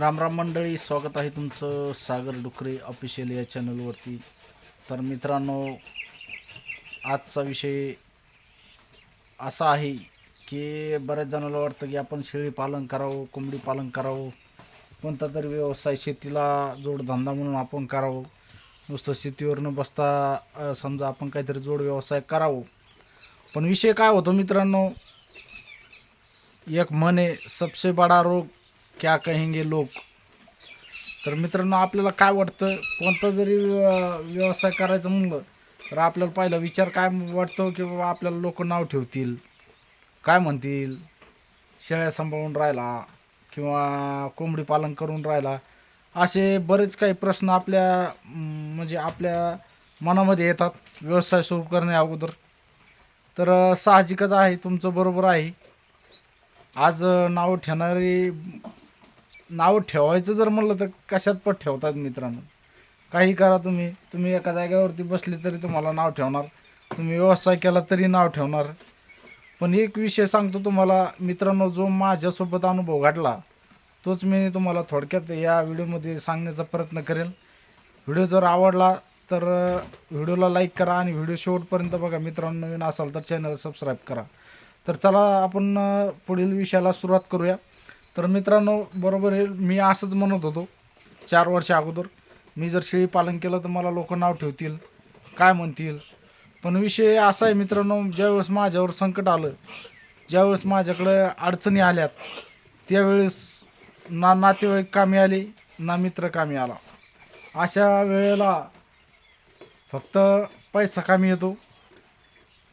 राम राम मंडळी स्वागत आहे तुमचं सागर डुकरे ऑफिशियल या चॅनलवरती तर मित्रांनो आजचा विषय असा आहे की बऱ्याच जणांना वाटतं की आपण शेळी पालन करावं कोंबडी पालन करावं कोणता तरी व्यवसाय शेतीला जोडधंदा म्हणून आपण करावं. नुसतं शेतीवर न बसता समजा आपण काहीतरी जोड व्यवसाय करावं. पण विषय काय होतो मित्रांनो? एक म्हणे सबसे बडा रोग क्या कहेंगे लोक? तर मित्रांनो आपल्याला काय वाटतं? कोणता जरी व्यवसाय करायचं म्हणलं तर आपल्याला पहिला विचार काय वाटतो की बाबा आपल्याला लोक नाव ठेवतील? काय म्हणतील? शेळ्या सांभाळून राहिला किंवा कोंबडी पालन करून राहिला असे बरेच काही प्रश्न आपल्या म्हणजे आपल्या मनामध्ये येतात व्यवसाय सुरू करण्या अगोदर. तर साहजिकच आहे तुमचं बरोबर आहे. आज नाव ठेवणारी नाव ठेवायचं जर म्हणलं तर कशात पण ठेवतात मित्रांनो. काही करा तुम्ही. तुम्ही एका जागेवरती बसले तरी तुम्हाला नाव ठेवणार. तुम्ही व्यवसाय केला तरी नाव ठेवणार. पण एक विषय सांगतो तुम्हाला. मित्रांनो जो माझ्यासोबत अनुभव घडला तोच मी तुम्हाला थोडक्यात या व्हिडिओमध्ये सांगण्याचा प्रयत्न करेल. व्हिडिओ जर आवडला तर व्हिडिओला लाईक करा आणि व्हिडिओ शेवटपर्यंत बघा. मित्रांनो नवीन असाल तर चॅनल सबस्क्राईब करा. तर चला आपण पुढील विषयाला सुरुवात करूया. तर मित्रांनो बरोबर आहे मी असंच म्हणत होतो चार वर्ष अगोदर मी जर शेळी पालन केलं तर मला लोक नाव ठेवतील काय म्हणतील? पण विषय असा आहे मित्रांनो ज्यावेळेस माझ्यावर संकट आलं ज्यावेळेस माझ्याकडे अडचणी आल्यात त्यावेळेस ना नातेवाईक कामी आले ना मित्र कामी आला. अशा वेळेला फक्त पैसा कामी येतो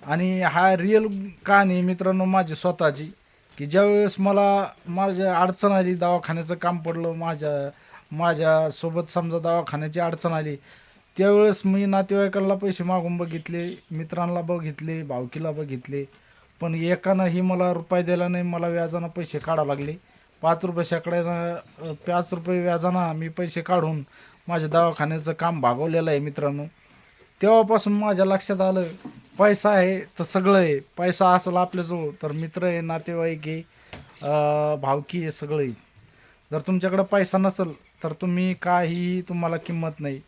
आणि हा रिअल कहाणी मित्रांनो माझी स्वतःची. की ज्यावेळेस मला माझ्या अडचण आली दवाखान्याचं काम पडलं माझ्या माझ्यासोबत समजा दवाखान्याची अडचण आली त्यावेळेस मी नातेवाईकांना पैसे मागून बघितले मित्रांना बघितले भावकीला बघितले पण एकानंही मला रुपये दिला नाही मला व्याजानं पैसे काढावं लागले. पाच रुपये शेकड्यानं पाच रुपये व्याजानं मी पैसे काढून माझ्या दवाखान्याचं काम भागवलेलं आहे मित्रांनो. तेव्हापासून माझ्या लक्षात आलं पैसा आहे तर सगळं आहे. पैसा असेल आपल्याजवळ तर मित्र आहे नातेवाईक आहे भावकी आहे सगळं आहे. जर तुमच्याकडं पैसा नसेल तर तुम्ही काहीही तुम्हाला किंमत नाही.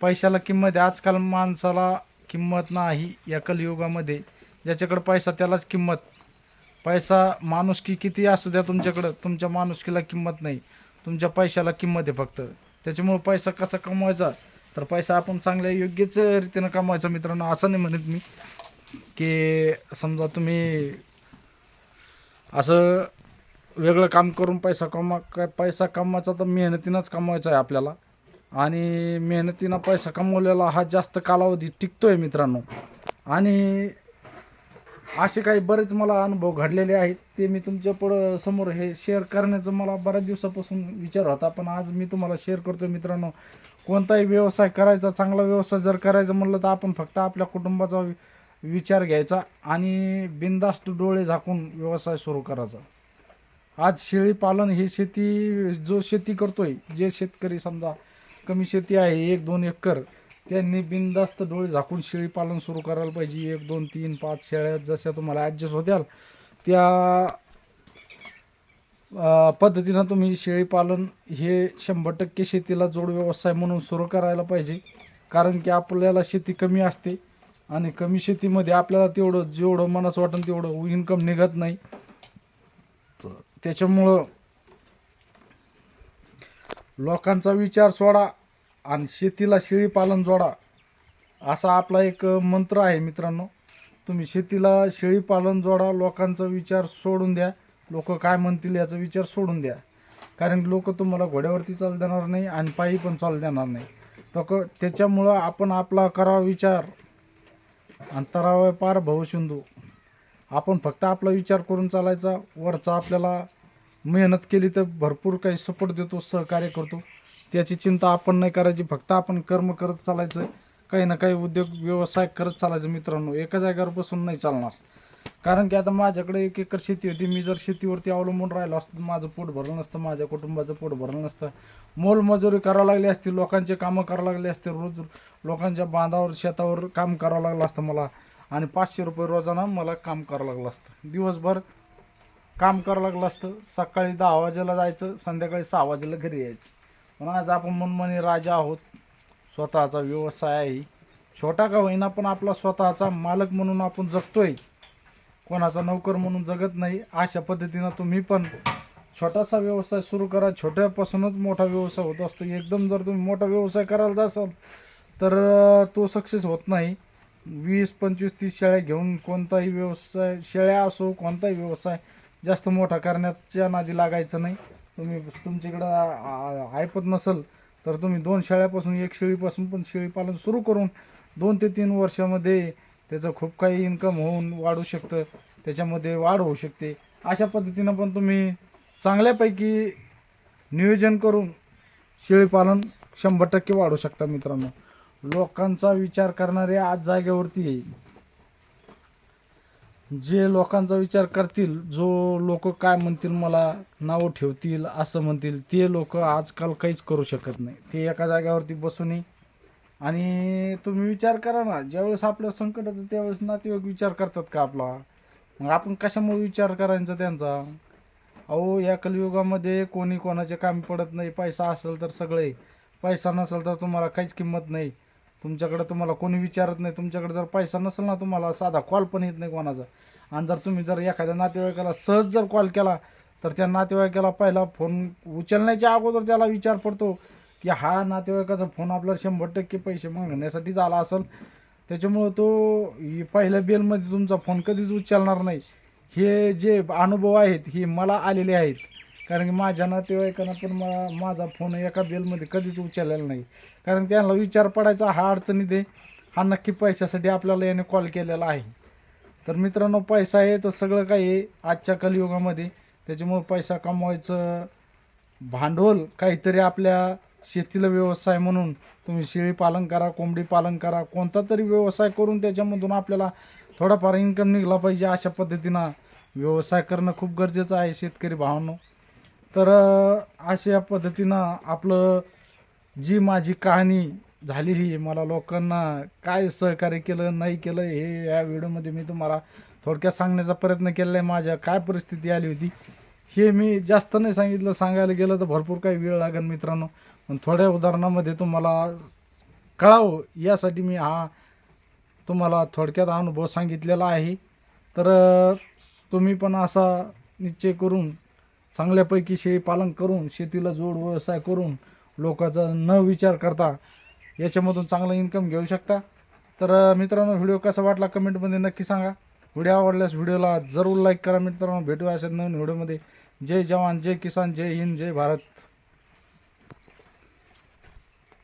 पैशाला किंमत आहे. आजकाल माणसाला किंमत नाही या कलियुगामध्ये. ज्याच्याकडं पैसा त्यालाच किंमत. पैसा माणुसकी किती असू द्या तुमच्याकडं तुमच्या माणुसकीला किंमत नाही. तुमच्या पैशाला किंमत आहे फक्त. त्याच्यामुळं पैसा कसा कमवायचा? तर पैसा आपण चांगल्या योग्यच रीतीनं कमवायचा मित्रांनो असं नाही म्हणत मी. की समजा तुम्ही असं वेगळं काम करून पैसा कमा पैसा कमवायचा तर मेहनतीनंच कमवायचा आहे आपल्याला. आणि मेहनतीनं पैसा कमवलेला हा जास्त कालावधी आहे मित्रांनो. आणि असे काही बरेच मला अनुभव घडलेले आहेत ते मी तुमच्या पुढं समोर हे शेअर करण्याचं मला बऱ्याच दिवसापासून विचार होता पण आज मी तुम्हाला शेअर करतो मित्रांनो. कोणताही व्यवसाय करायचा चांगला व्यवसाय जर करायचा म्हणलं तर आपण फक्त आपल्या कुटुंबाचा वि- विचार घ्यायचा आणि बिनधास्त डोळे झाकून व्यवसाय सुरू करायचा. आज शेळीपालन ही शेती जो शेती करतोय जे शेतकरी समजा कमी शेती आहे एक दोन एकर त्यांनी बिनधास्त डोळे झाकून शेळीपालन सुरू करायला पाहिजे. एक दोन तीन पाच शेळ्या जशा तुम्हाला ॲडजस्ट होत्याल त्या पद्धतीनं तुम्ही शेळीपालन हे शंभर टक्के शेतीला जोड व्यवसाय म्हणून सुरू करायला पाहिजे. कारण की आपल्याला शेती कमी असते आणि कमी शेतीमध्ये आपल्याला तेवढं जेवढं मनास वाटेल तेवढं इन्कम निघत नाही. त्याच्यामुळं लोकांचा विचार सोडा आणि शेतीला शेळीपालन जोडा. असा आपला एक मंत्र आहे मित्रांनो. तुम्ही शेतीला शेळीपालन जोडा लोकांचा विचार सोडून द्या. लोक काय म्हणतील याचा विचार सोडून द्या. कारण लोक तुम्हाला घोड्यावरती चाल देणार नाही आणि पायी पण चाल देणार नाही. तर क- त्याच्यामुळं आपण आपला करावा विचार अंतरावर पार भवशिंदू आपण फक्त आपला विचार करून चालायचा. वरचा आपल्याला मेहनत केली तर भरपूर काही सपोर्ट देतो सहकार्य करतो. त्याची चिंता आपण नाही करायची. फक्त आपण कर्म करत चालायचं. काही ना काही उद्योग व्यवसाय करत चालायचं मित्रांनो. एका जागेवर बसून नाही चालणार. कारण की आता माझ्याकडे एक एकर शेती होती. मी जर शेतीवरती अवलंबून राहिलो असतं तर माझं पोट भरलं नसतं माझ्या कुटुंबाचं पोट भरलं नसतं. मोलमजुरी करावं लागली असती लोकांचे कामं करावं लागले असते रोज लोकांच्या बांधावर शेतावर काम करावं लागलं असतं मला. आणि पाचशे रुपये रोजानं मला काम करावं लागलं असतं. दिवसभर काम करावं लागलं असतं. सकाळी दहा वाजेला जायचं संध्याकाळी सहा वाजेला घरी यायचं. पण आज आपण मनमनी राजा आहोत. स्वतःचा व्यवसाय आहे. छोटा का होईना पण आपला स्वतःचा मालक म्हणून आपण जगतोय. कोणाचा नोकर म्हणून जगत नाही अशा पद्धतीनं तुम्ही पण छोटासा व्यवसाय सुरू करा. छोट्यापासूनच मोठा व्यवसाय होत असतो. एकदम जर तुम्ही मोठा व्यवसाय करायला जासाल तर तो सक्सेस होत नाही. वीस पंचवीस तीस शेळ्या घेऊन कोणताही व्यवसाय शेळ्या असो कोणताही व्यवसाय जास्त मोठा करण्याच्या नादी लागायचं नाही. तुम्ही तुमच्याकडं ऐपत नसेल तर तुम्ही दोन शेळ्यापासून एक शेळीपासून पण शेळीपालन सुरू करून दोन ते तीन वर्षामध्ये त्याचं खूप काही इन्कम होऊन वाढू शकतं. त्याच्यामध्ये वाढ होऊ शकते. अशा पद्धतीनं पण तुम्ही चांगल्यापैकी नियोजन करून शेळीपालन शंभर टक्के वाढू शकता मित्रांनो. लोकांचा विचार करणारे आज जागेवरती येईल जे लोकांचा विचार करतील जो लोक काय म्हणतील मला नावं ठेवतील असं म्हणतील ते लोक आजकाल काहीच करू शकत नाही. ते एका जागेवरती बसूनही आणि तुम्ही विचार करा ना ज्यावेळेस आपलं संकट येतं त्यावेळेस नातेवाईक विचार करतात का आपला? मग आपण कशामुळे विचार करायचा त्यांचा? अहो या कलियुगामध्ये कोणी कोणाचे काम पडत नाही पैसा असेल तर सगळे. पैसा नसेल तर तुम्हाला काहीच किंमत नाही. तुमच्याकडे तुम्हाला कोणी विचारत नाही तुमच्याकडे जर पैसा नसेल ना तुम्हाला साधा कॉल पण येत नाही कोणाचा. आणि जर तुम्ही जर एखाद्या नातेवाईकाला सहज जर कॉल केला तर त्या नातेवाईकाला पहिला फोन उचलण्याच्या अगोदर त्याला विचार पडतो. की हा नातेवाईकाचा फोन आपल्याला शंभर टक्के पैसे मागण्यासाठीच आला असेल. त्याच्यामुळं तो ही पहिल्या बेलमध्ये तुमचा फोन कधीच उचलणार नाही. हे जे अनुभव आहेत हे मला आलेले आहेत. कारण की माझ्या नातेवाईकांना पण मला माझा फोन एका बेलमध्ये कधीच उचललेला नाही. कारण त्यांना विचार पडायचा हा अडचणीत आहे. हा नक्की पैशासाठी आपल्याला याने कॉल केलेला आहे. तर मित्रांनो पैसा आहे तर सगळं काही आहे आजच्या कलियुगामध्ये. त्याच्यामुळं पैसा कमवायचं भांडवल काहीतरी आपल्या शेतीला व्यवसाय म्हणून तुम्ही शेळी पालन करा कोंबडी पालन करा कोणता तरी व्यवसाय करून त्याच्यामधून आपल्याला थोडाफार इन्कम निघला पाहिजे अशा पद्धतीनं व्यवसाय करणं खूप गरजेचं आहे शेतकरी भावांनो. तर अशा पद्धतीनं आपलं जी माझी कहाणी झालेली ही मला लोकांना काय सहकार्य केलं नाही केलं हे या व्हिडिओमध्ये मी तुम्हाला थोडक्यात सांगण्याचा प्रयत्न केलेला आहे. माझ्या काय परिस्थिती आली होती हे मी जास्त नाही सांगितलं सांगायला गेलं तर भरपूर काही वेळ लागेल मित्रांनो. पण थोड्या उदाहरणामध्ये तुम्हाला कळावं यासाठी मी हा तुम्हाला थोडक्यात अनुभव सांगितलेला आहे. तर तुम्ही पण असा निश्चय करून चांगल्यापैकी शेळी पालन करून शेतीला जोड व्यवसाय करून लोकांचा न विचार करता याच्यामधून चांगलं इन्कम घेऊ शकता. तर मित्रांनो व्हिडिओ कसा वाटला कमेंटमध्ये नक्की सांगा. व्हिडिओ आवडल्यास व्हिडिओला जरूर लाईक करा मित्रांनो. भेटूया अशा नवीन व्हिडिओमध्ये. जय जवान जय किसान जय हिंद जय भारत।